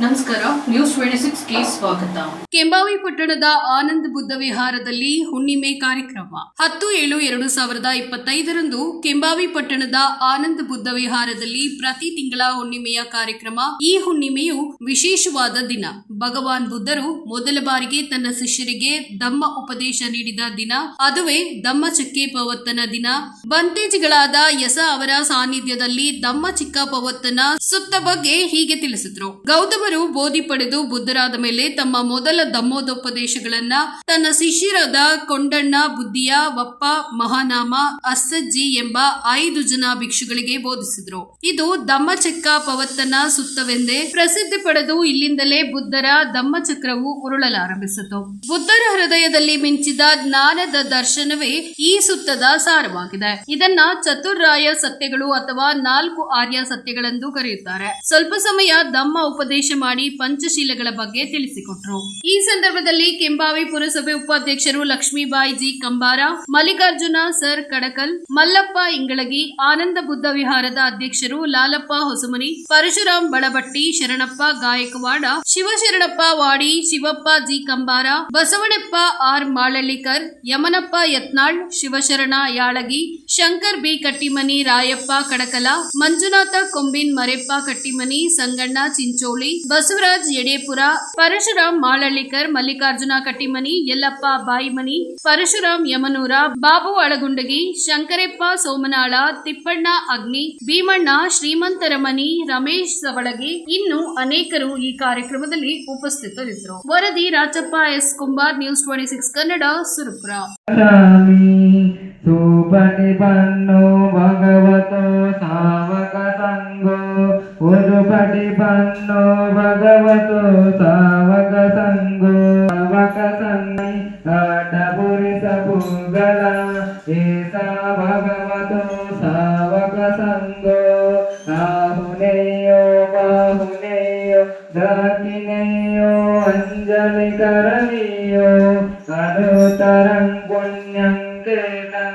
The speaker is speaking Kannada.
ನಮಸ್ಕಾರ ನ್ಯೂಸ್ ಟ್ವೆಂಟಿ ಸಿಕ್ಸ್ಗೆ ಸ್ವಾಗತ. ಕೆಂಬಾವಿ ಪಟ್ಟಣದ ಆನಂದ್ ಬುದ್ಧ ವಿಹಾರದಲ್ಲಿ ಹುಣ್ಣಿಮೆ ಕಾರ್ಯಕ್ರಮ. ಹತ್ತು ಏಳು ಎರಡು ಸಾವಿರದ ಇಪ್ಪತ್ತೈದರಂದು ಕೆಂಬಾವಿ ಪಟ್ಟಣದ ಆನಂದ್ ಬುದ್ಧ ವಿಹಾರದಲ್ಲಿ ಪ್ರತಿ ತಿಂಗಳ ಹುಣ್ಣಿಮೆಯ ಕಾರ್ಯಕ್ರಮ. ಈ ಹುಣ್ಣಿಮೆಯು ವಿಶೇಷವಾದ ದಿನ. ಭಗವಾನ್ ಬುದ್ಧರು ಮೊದಲ ಬಾರಿಗೆ ತನ್ನ ಶಿಷ್ಯರಿಗೆ ಧಮ್ಮ ಉಪದೇಶ ನೀಡಿದ ದಿನ. ಅದುವೇ ಧಮ್ಮ ಚಿಕ್ಕೆ ಪವತ್ತನ ದಿನ. ಬಂತೇಜ್ಗಳಾದ ಯಸ ಅವರ ಸಾನ್ನಿಧ್ಯದಲ್ಲಿ ಧಮ್ಮ ಚಿಕ್ಕ ಪವತ್ತನ ಸುತ್ತ ಬಗ್ಗೆ ಹೀಗೆ ತಿಳಿಸಿದ್ರು. ಗೌತಮರು ಬೋಧಿ ಪಡೆದು ಬುದ್ಧರಾದ ಮೇಲೆ ತಮ್ಮ ಮೊದಲ ದಮ್ಮೋದೋಪದೇಶಗಳನ್ನ ತನ್ನ ಶಿಷ್ಯರಾದ ಕೊಂಡಣ್ಣ, ಬುದ್ಧಿಯ, ವಪ್ಪ, ಮಹಾನಾಮ, ಅಸ್ಸಜ್ಜಿ ಎಂಬ ಐದು ಜನ ಭಿಕ್ಷುಗಳಿಗೆ ಬೋಧಿಸಿದ್ರು. ಇದು ಧಮ್ಮಚಕ್ಕ ಪವತ್ತನ ಸುತ್ತವೆಂದೇ ಪ್ರಸಿದ್ಧಿ ಪಡೆದು ಇಲ್ಲಿಂದಲೇ ಬುದ್ಧರ ಧಮ್ಮಚಕ್ರವು ಉರುಳಲಾರಂಭಿಸಿತು. ಬುದ್ಧರ ಹೃದಯದಲ್ಲಿ ಮಿಂಚಿದ ಜ್ಞಾನದ ದರ್ಶನವೇ ಈ ಸುತ್ತದ ಸಾರವಾಗಿದೆ. ಇದನ್ನ ಚತುರ್ರಾಯ ಸತ್ಯಗಳು ಅಥವಾ ನಾಲ್ಕು ಆರ್ಯ ಸತ್ಯಗಳೆಂದು ಕರೆಯುತ್ತಾರೆ. ಸ್ವಲ್ಪ ಸಮಯ ಧಮ್ಮ ಉಪದೇಶ ಮಾಡಿ ಪಂಚಶೀಲಗಳ ಬಗ್ಗೆ ತಿಳಿಸಿಕೊಟ್ರು. ಈ ಸಂದರ್ಭದಲ್ಲಿ ಕೆಂಬಾವಿ ಪುರಸಭೆ ಉಪಾಧ್ಯಕ್ಷರು ಲಕ್ಷ್ಮೀಬಾಯಿ ಜಿ ಕಂಬಾರ, ಮಲ್ಲಿಕಾರ್ಜುನ ಸರ್ ಕಡಕಲ್, ಮಲ್ಲಪ್ಪ ಇಂಗಳಗಿ, ಆನಂದ ಬುದ್ಧ ವಿಹಾರದ ಅಧ್ಯಕ್ಷರು Lalappa Hosamani, Parashuram Balabatti, Sharanappa Gaikwad, Shivasharanappa Wadi, Shivappa G Kambar, Basavannappa R Malallikar, Yamanappa Yatnal, Shivasharana Yalagi, Shankar B Kattimani, Rayappa Kadakal, Manjunath Kombin Mareppa Kattimani, Sanganna Chincholi Basavaraj Yadepur Parashuram Malallikar, Mallikarjun Kattimani, Yallappa Bayimani Parashuram Yamanur, Babu Alagundagi, Shankarappa Somanal, Thippanna Agni, Bhimanna Shrimantaramani Ramesh ಸವಳಗಿ ಇನ್ನು ಅನೇಕರು ಈ ಕಾರ್ಯಕ್ರಮದಲ್ಲಿ ಉಪಸ್ಥಿತರಿದ್ದರು. ವರದಿ Rajappa S Kumbar, news twenty six Kannada, Surapura. Bhagavata పటిపన్నో భగవతో సావక సంగో సావక సంగి ఆటపురిసపు గల ఏసా భగవతో సావక సంగో. ఆహునేయో బాహునేయో దాకినేయో అంజలి కరణీయో అనుతరం పుణ్యం కేతం